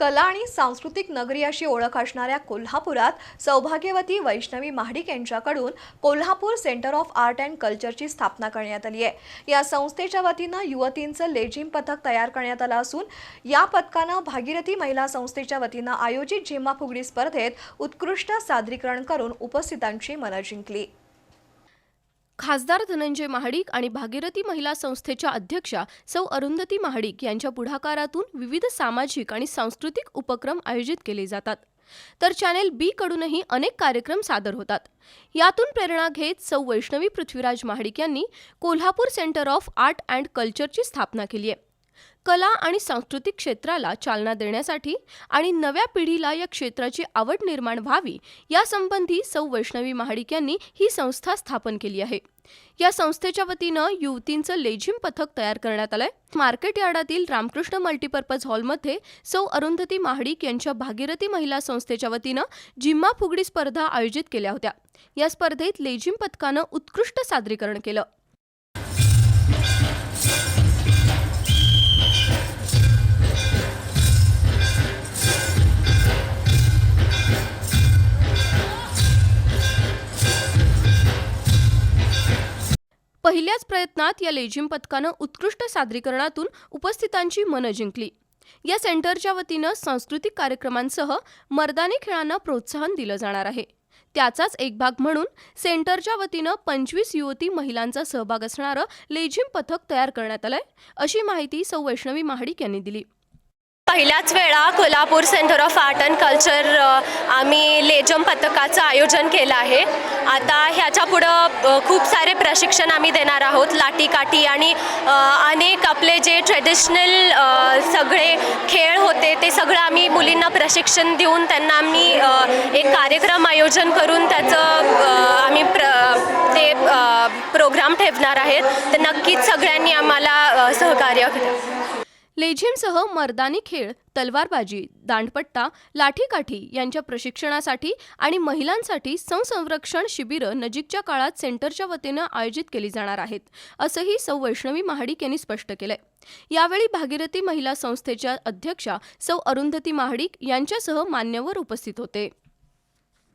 कला आणि सांस्कृतिक नगरी अशी ओळख असणाऱ्या कोल्हापुरात सौभाग्यवती वैष्णवी महाडिक यांच्याकडून Kolhapur centre of art and कल्चरची स्थापना करण्यात आली आहे. या संस्थेच्या वतीनं युवतींचं लेझिम पथक तयार करण्यात आलं असून या पथकानं भागीरथी महिला संस्थेच्या वतीनं आयोजित झिम्मा फुगडी स्पर्धेत उत्कृष्ट सादरीकरण करून उपस्थितांची मनं जिंकली. खासदार धनंजय महाडिक आणि भागीरथी महिला संस्थेच्या अध्यक्षा सौ अरुंधती महाडिक यांच्या पुढाकारातून विविध सामाजिक आणि सांस्कृतिक उपक्रम आयोजित केले जातात. तर चॅनेल बी कडूनही अनेक कार्यक्रम सादर होतात. यातून प्रेरणा घेत सौ वैष्णवी पृथ्वीराज महाडिक यांनी Kolhapur centre of art and कल्चरची स्थापना केली आहे. कला आणि सांस्कृतिक क्षेत्राला चालना देण्यासाठी आणि नव्या पिढीला या क्षेत्राची आवड निर्माण व्हावी यासंबंधी सौ वैष्णवी महाडिक यांनी ही संस्था स्थापन केली आहे. या संस्थेच्या वतीनं युवतींचं लेझिम पथक तयार करण्यात आलंय. मार्केट यार्डातील रामकृष्ण मल्टीपर्पज हॉलमध्ये सौ अरुंधती महाडिक यांच्या भागीरथी महिला संस्थेच्या वतीनं जिम्मा फुगडी स्पर्धा आयोजित केल्या होत्या. या स्पर्धेत लेझिम पथकानं उत्कृष्ट सादरीकरण केलं. पहिल्याच प्रयत्नात या लेझिम पथकानं उत्कृष्ट सादरीकरणातून उपस्थितांची मनं जिंकली. या सेंटरच्या वतीनं सांस्कृतिक कार्यक्रमांसह मर्दानी खेळांना प्रोत्साहन दिलं जाणार आहे. त्याचाच एक भाग म्हणून सेंटरच्या वतीनं पंचवीस युवती महिलांचा सहभाग असणारं लेझिम पथक तयार करण्यात आलंय अशी माहिती सौ वैष्णवी महाडिक यांनी दिली. पहिल्याच वेळा Kolhapur centre of art and culture आम्ही लेजम पथकाचं आयोजन केलं आहे. आता ह्याच्या पुढं खूप सारे प्रशिक्षण आम्ही देणार आहोत लाटीकाठी आणि अनेक आपले जे ट्रेडिशनल सगळे खेळ होते ते सगळं आम्ही मुलींना प्रशिक्षण देऊन त्यांना आम्ही एक कार्यक्रम आयोजन करून त्याचं आम्ही प्र ते प्रोग्राम ठेवणार आहेत. तर नक्कीच सगळ्यांनी आम्हाला सहकार्य करा लेझिमसह मर्दानी खेळ तलवारबाजी दांडपट्टा लाठीकाठी यांच्या प्रशिक्षणासाठी आणि महिलांसाठी संसंरक्षण शिबिरं नजीकच्या काळात सेंटरच्या वतीनं आयोजित केली जाणार आहेत असंही सौ. वैष्णवी महाडिक यांनी स्पष्ट केलंय. यावेळी भागीरथी महिला संस्थेच्या अध्यक्षा सौ. अरुंधती महाडिक यांच्यासह मान्यवर उपस्थित होते.